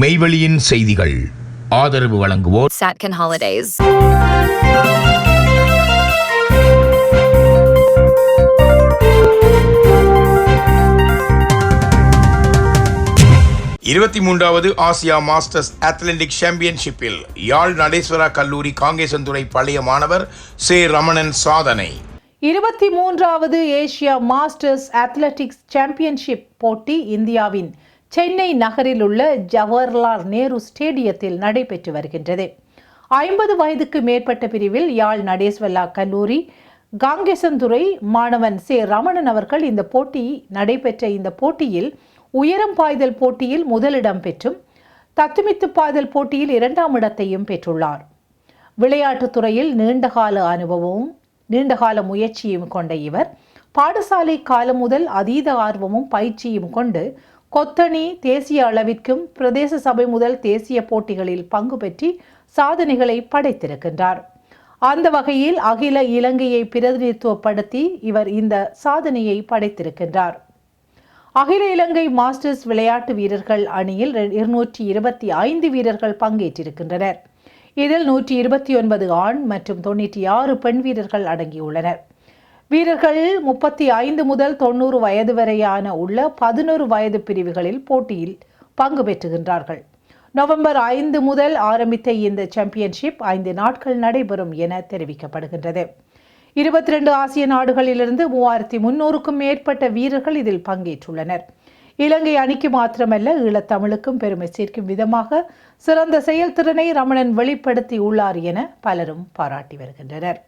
மெய்வெளியின் செய்திகள் ஆதரவு வழங்குவோர் Satkin Holidays. இருபத்தி மூன்றாவது ஆசியா மாஸ்டர்ஸ் அத்லெட்டிக் சாம்பியன்ஷிப்பில் யாழ் நடேஸ்வரா கல்லூரி காங்கேசன்துறை பழைய மாணவர் சே ரமணன் சாதனை இருபத்தி மூன்றாவது ஏசியா மாஸ்டர்ஸ் அத்லெட்டிக்ஸ் சாம்பியன்ஷிப் போட்டி இந்தியாவின் சென்னை நகரில் உள்ள ஜவஹர்லால் நேரு ஸ்டேடியத்தில் நடைபெற்று வருகின்றது. ஐம்பது வயதுக்கு மேற்பட்ட பிரிவில் யாழ் நடேஸ்வல்லா கல்லூரி காங்கேசந்துறை மாணவன் சே. ரமணன் அவர்கள் இந்த போட்டி நடைபெற்ற இந்த போட்டியில் உயரம் பாய்தல் போட்டியில் முதலிடம் பெற்றும் தத்துமித்து பாய்தல் போட்டியில் இரண்டாம் இடத்தையும் பெற்றுள்ளார். விளையாட்டுத் துறையில் நீண்டகால அனுபவமும் நீண்டகால முயற்சியும் கொண்ட இவர் பாடசாலை காலம் முதல் அதீத ஆர்வமும் பயிற்சியும் கொண்டு கொத்தணி தேசிய அளவிற்கும் பிரதேச சபை முதல் தேசிய போட்டிகளில் பங்கு பெற்றி சாதனைகளை படைத்திருக்கின்றார். அந்த வகையில் அகில இலங்கையை பிரதிநிதித்துவப்படுத்தி இவர் இந்த சாதனையை படைத்திருக்கின்றார். அகில இலங்கை மாஸ்டர்ஸ் விளையாட்டு வீரர்கள் அணியில் இருநூற்றி இருபத்தி ஐந்து வீரர்கள் பங்கேற்றிருக்கின்றனர். இதில் நூற்றி இருபத்தி ஒன்பது ஆண் மற்றும் தொண்ணூற்றி ஆறு பெண் வீரர்கள் அடங்கியுள்ளனர். வீரர்கள் முப்பத்தி ஐந்து முதல் தொண்ணூறு வயது வரையான உள்ள பதினோரு வயது பிரிவுகளில் போட்டியில் பங்கு பெற்றுகின்றார்கள். நவம்பர் ஐந்து முதல் ஆரம்பித்த இந்த சாம்பியன்ஷிப் ஐந்து நாட்கள் நடைபெறும் என தெரிவிக்கப்படுகின்றது. இருபத்தி ரெண்டு ஆசிய நாடுகளிலிருந்து மூவாயிரத்தி முன்னூறுக்கும் மேற்பட்ட வீரர்கள் இதில் பங்கேற்றுள்ளனர். இலங்கை அணிக்கு மாத்திரமல்ல ஈழத்தமிழுக்கும் பெருமை சேர்க்கும் விதமாக சிறந்த செயல்திறனை ரமணன் வெளிப்படுத்தி உள்ளார் என பலரும் பாராட்டி வருகின்றனர்.